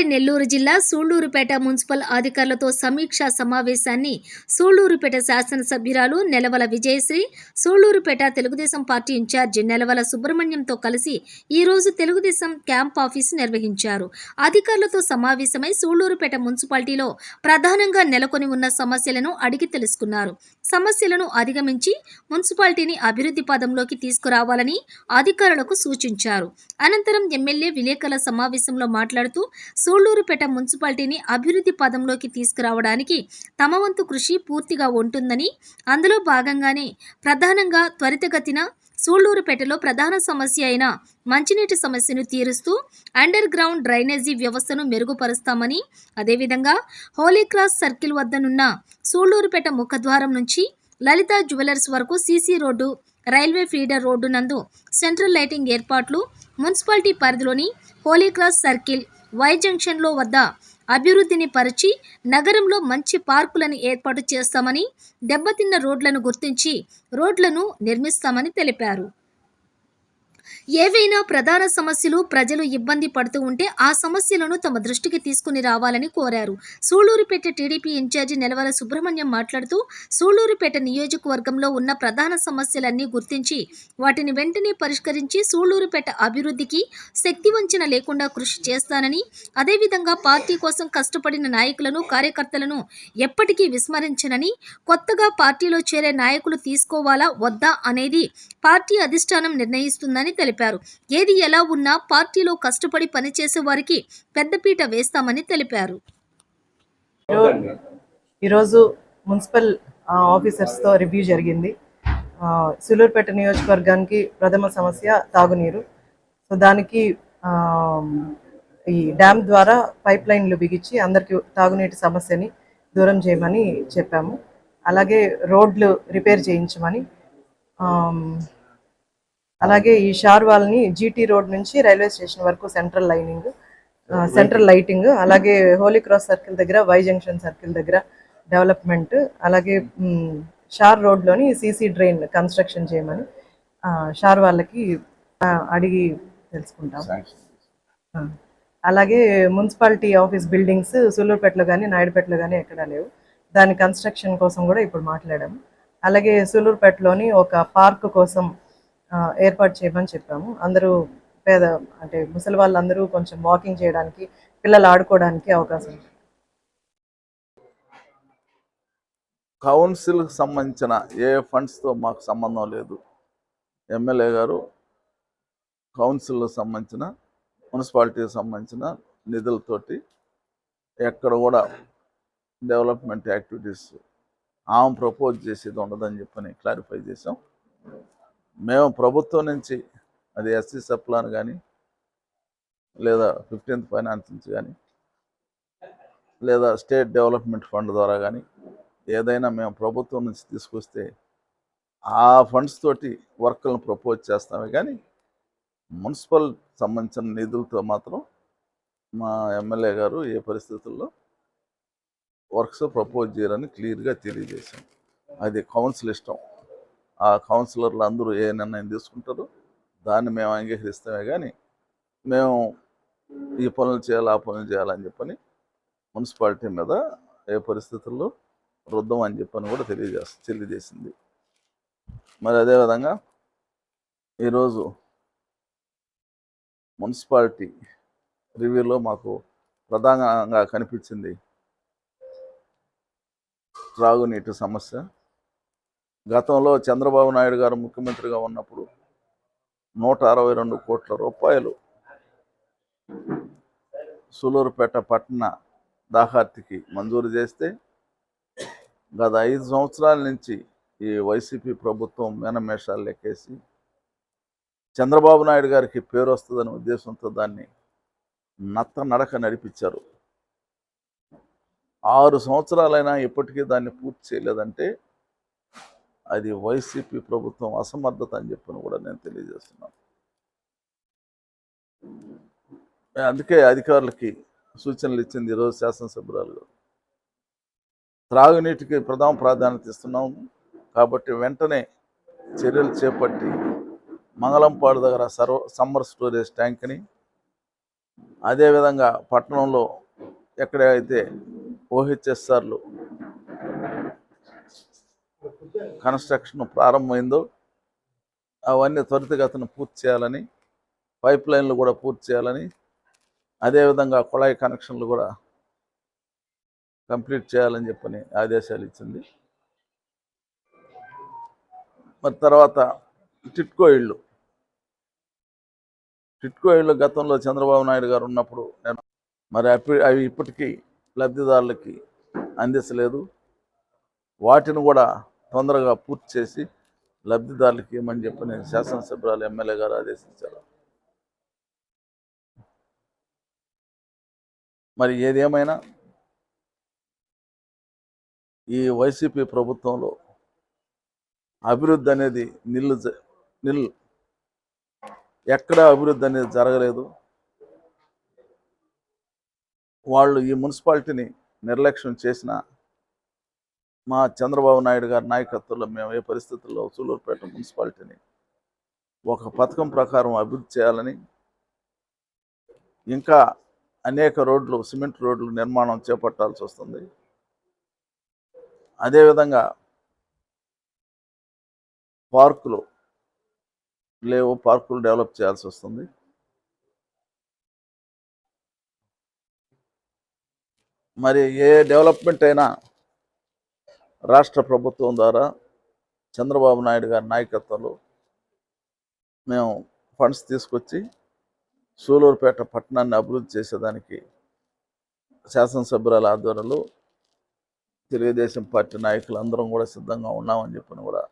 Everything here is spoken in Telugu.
ఉమ్మడి నెల్లూరు జిల్లా సూళ్ళూరుపేట మున్సిపల్ అధికారులతో సమీక్షా సమావేశాన్ని సూళ్ళూరుపేట శాసనసభ్యురాలు నెలవల విజయశ్రీ సూళ్ళూరుపేట తెలుగుదేశం పార్టీ ఇన్ఛార్జి నెలవల సుబ్రహ్మణ్యంతో కలిసి ఈరోజు తెలుగుదేశం క్యాంప్ ఆఫీసు నిర్వహించారు. అధికారులతో సమావేశమై సూళ్ళూరుపేట మున్సిపాలిటీలో ప్రధానంగా నెలకొని ఉన్న సమస్యలను అడిగి తెలుసుకున్నారు. సమస్యలను అధిగమించి మున్సిపాలిటీని అభివృద్ధి పదంలోకి తీసుకురావాలని అధికారులకు సూచించారు. అనంతరం ఎమ్మెల్యే విలేకరుల సమావేశంలో మాట్లాడుతూ సూళ్ళూరుపేట మున్సిపాలిటీని అభివృద్ధి పదంలోకి తీసుకురావడానికి తమ వంతు కృషి పూర్తిగా ఉంటుందని అందులో భాగంగానే ప్రధానంగా త్వరితగతిన సూళ్ళూరుపేటలో ప్రధాన సమస్య అయిన మంచినీటి సమస్యను తీరుస్తూ అండర్ గ్రౌండ్ డ్రైనేజీ వ్యవస్థను మెరుగుపరుస్తామని అదేవిధంగా హోలీ క్రాస్ సర్కిల్ వద్దనున్న సూళ్ళూరుపేట ముఖద్వారం నుంచి లలిత జ్యువెలర్స్ వరకు CC road railway feeder road నందు సెంట్రల్ లైటింగ్ ఏర్పాట్లు మున్సిపాలిటీ పరిధిలోని హోలీ క్రాస్ సర్కిల్ వై జంక్షన్లో వద్ద అభివృద్ధిని పరిచి నగరంలో మంచి పార్కులను ఏర్పాటు చేస్తామని దెబ్బతిన్న రోడ్లను గుర్తించి రోడ్లను నిర్మిస్తామని తెలిపారు. ఏవైనా ప్రధాన సమస్యలు ప్రజలు ఇబ్బంది పడుతూ ఉంటే ఆ సమస్యలను తమ దృష్టికి తీసుకుని రావాలని కోరారు. సూళ్ళూరుపేట టీడీపీ ఇన్ఛార్జి నెలవల సుబ్రహ్మణ్యం మాట్లాడుతూ సూళ్ళూరుపేట నియోజకవర్గంలో ఉన్న ప్రధాన సమస్యలన్నీ గుర్తించి వాటిని వెంటనే పరిష్కరించి సూళ్ళూరుపేట అభివృద్ధికి శక్తి వంచన లేకుండా కృషి చేస్తానని అదేవిధంగా పార్టీ కోసం కష్టపడిన నాయకులను కార్యకర్తలను ఎప్పటికీ విస్మరించనని కొత్తగా పార్టీలో చేరే నాయకులు తీసుకోవాలా వద్దా అనేది పార్టీ అధిష్టానం నిర్ణయిస్తుందని తెలిపారు. ఏది ఎలా ఉన్నా పార్టీలో కష్టపడి పనిచేసే వారికి పెద్దపీట వేస్తామని తెలిపారు. ఈరోజు మున్సిపల్ ఆఫీసర్స్తో రివ్యూ జరిగింది. సులూరుపేట నియోజకవర్గానికి ప్రథమ సమస్య తాగునీరు. సో దానికి ఈ డ్యామ్ ద్వారా పైప్ లైన్లు బిగించి అందరికీ తాగునీటి సమస్యని దూరం చేయమని చెప్పాము. అలాగే రోడ్లు రిపేర్ చేయించమని అలాగే ఈ షార్ వాల్ని జీటీ రోడ్ నుంచి రైల్వే స్టేషన్ వరకు సెంట్రల్ లైనింగ్ సెంట్రల్ లైటింగ్ అలాగే హోలీ క్రాస్ సర్కిల్ దగ్గర వై జంక్షన్ సర్కిల్ దగ్గర డెవలప్మెంట్ అలాగే షార్ రోడ్లోని సీసీ డ్రైన్ కన్స్ట్రక్షన్ చేయమని షార్ వాళ్ళకి అడిగి తెలుసుకుంటాం. అలాగే మున్సిపాలిటీ ఆఫీస్ బిల్డింగ్స్ సూలూరుపేటలో కానీ నాయుడుపేటలో కానీ ఎక్కడా లేవు. దాని కన్స్ట్రక్షన్ కోసం కూడా ఇప్పుడు మాట్లాడాము అలాగే సూలూరుపేటలోని ఒక పార్క్ కోసం ఏర్పాటు చేయమని చెప్పాము. అందరూ పేద అంటే ముసలి వాళ్ళందరూ కొంచెం వాకింగ్ చేయడానికి పిల్లలు ఆడుకోవడానికి అవకాశం కౌన్సిల్కి సంబంధించిన ఏ ఫండ్స్తో మాకు సంబంధం లేదు. ఎమ్మెల్యే గారు కౌన్సిల్కి సంబంధించిన మున్సిపాలిటీకి సంబంధించిన నిధులతోటి ఎక్కడ కూడా డెవలప్మెంట్ యాక్టివిటీస్ ఆమె ప్రపోజ్ చేసేది ఉండదని చెప్పని క్లారిఫై చేసాం మేము ప్రభుత్వం నుంచి అది ఎస్సీ సప్లాన్ కానీ లేదా ఫిఫ్టీన్త్ ఫైనాన్స్ నుంచి కానీ లేదా స్టేట్ డెవలప్మెంట్ ఫండ్ ద్వారా కానీ ఏదైనా మేము ప్రభుత్వం నుంచి తీసుకొస్తే ఆ ఫండ్స్ తోటి వర్క్లను ప్రపోజ్ చేస్తామే కానీ మున్సిపల్ సంబంధించిన నిధులతో మాత్రం మా ఎమ్మెల్యే గారు ఏ పరిస్థితుల్లో వర్క్స్ ప్రపోజ్ చేయరని క్లియర్గా తెలియజేశాం. అది కౌన్సిల్ ఇష్టం. ఆ కౌన్సిలర్లు అందరూ ఏ నిర్ణయం తీసుకుంటారో? దాన్ని మేము అంగీకరిస్తామే కానీ మేము ఈ పనులు చేయాలి ఆ పనులు చేయాలని చెప్పని మున్సిపాలిటీ మీద ఏ పరిస్థితుల్లో రుద్దం అని చెప్పని కూడా తెలియజేస్త తెలియజేసింది. మరి అదేవిధంగా ఈరోజు మున్సిపాలిటీ రివ్యూలో మాకు ప్రధానంగా కనిపించింది త్రాగునీటి సమస్య. గతంలో చంద్రబాబు నాయుడు గారు ముఖ్యమంత్రిగా ఉన్నప్పుడు నూట అరవై రెండు కోట్ల రూపాయలు సూలూరుపేట పట్టణ దాహార్తికి మంజూరు చేస్తే గత ఐదు సంవత్సరాల నుంచి ఈ వైసీపీ ప్రభుత్వం మేనమేషాలు లెక్కేసి చంద్రబాబు నాయుడు గారికి పేరు వస్తుందనే ఉద్దేశంతో దాన్ని నత్త నడక నడిపించారు. ఆరు సంవత్సరాలైనా ఇప్పటికీ దాన్ని పూర్తి చేయలేదంటే అది వైసీపీ ప్రభుత్వం అసమర్థత అని చెప్పని కూడా నేను తెలియజేస్తున్నాను. అందుకే అధికారులకి సూచనలు ఇచ్చింది ఈరోజు శాసనసభ్యురాలు. గారు త్రాగునీటికి ప్రధాన ప్రాధాన్యత ఇస్తున్నాము కాబట్టి వెంటనే చర్యలు చేపట్టి మంగళంపాడు దగ్గర సర్వ సమ్మర్ స్టోరేజ్ ట్యాంక్ని అదేవిధంగా పట్టణంలో ఎక్కడైతే ఓహెచ్ఎస్ఆర్లు కన్స్ట్రక్షన్ ప్రారంభమైందో అవన్నీ త్వరితగతిన పూర్తి చేయాలని పైప్ లైన్లు కూడా పూర్తి చేయాలని అదేవిధంగా కుళాయి కనెక్షన్లు కూడా కంప్లీట్ చేయాలని చెప్పని ఆదేశాలు ఇచ్చింది. మరి తర్వాత టిట్కో ఇళ్ళు. టిట్కో ఇళ్ళు గతంలో చంద్రబాబు నాయుడు గారు ఉన్నప్పుడు నేను మరి అవి ఇప్పటికీ లబ్ధిదారులకి అందించలేదు వాటిని కూడా తొందరగా పూర్తి చేసి లబ్ధిదారులకి ఇవ్వమని నేను శాసనసభ్యురాలు ఎమ్మెల్యే గారు ఆదేశించారు. మరి ఏదేమైనా ఈ వైసీపీ ప్రభుత్వంలో అభివృద్ధి అనేది నిల్లు జ- నిల్ ఎక్కడ అభివృద్ధి అనేది జరగలేదు. వాళ్ళు ఈ మున్సిపాలిటీని నిర్లక్ష్యం చేసిన మా చంద్రబాబు నాయుడు గారి నాయకత్వంలో మేము ఏ పరిస్థితుల్లో సూలూరుపేట మున్సిపాలిటీని ఒక పథకం ప్రకారం అభివృద్ధి చేయాలని ఇంకా అనేక రోడ్లు సిమెంట్ రోడ్లు నిర్మాణం చేపట్టాల్సి వస్తుంది. అదేవిధంగా పార్కులు లేవు పార్కులు డెవలప్ చేయాల్సి వస్తుంది. మరి ఏ డెవలప్మెంట్ అయినా రాష్ట్ర ప్రభుత్వం ద్వారా చంద్రబాబు నాయుడు గారి నాయకత్వంలో మేము ఫండ్స్ తీసుకొచ్చి సూలూరుపేట పట్టణాన్ని అభివృద్ధి చేసేదానికి శాసనసభ్యురాల ఆధ్వర్యంలో తెలుగుదేశం పార్టీ నాయకులు అందరం కూడా సిద్ధంగా ఉన్నామని చెప్పిన కూడా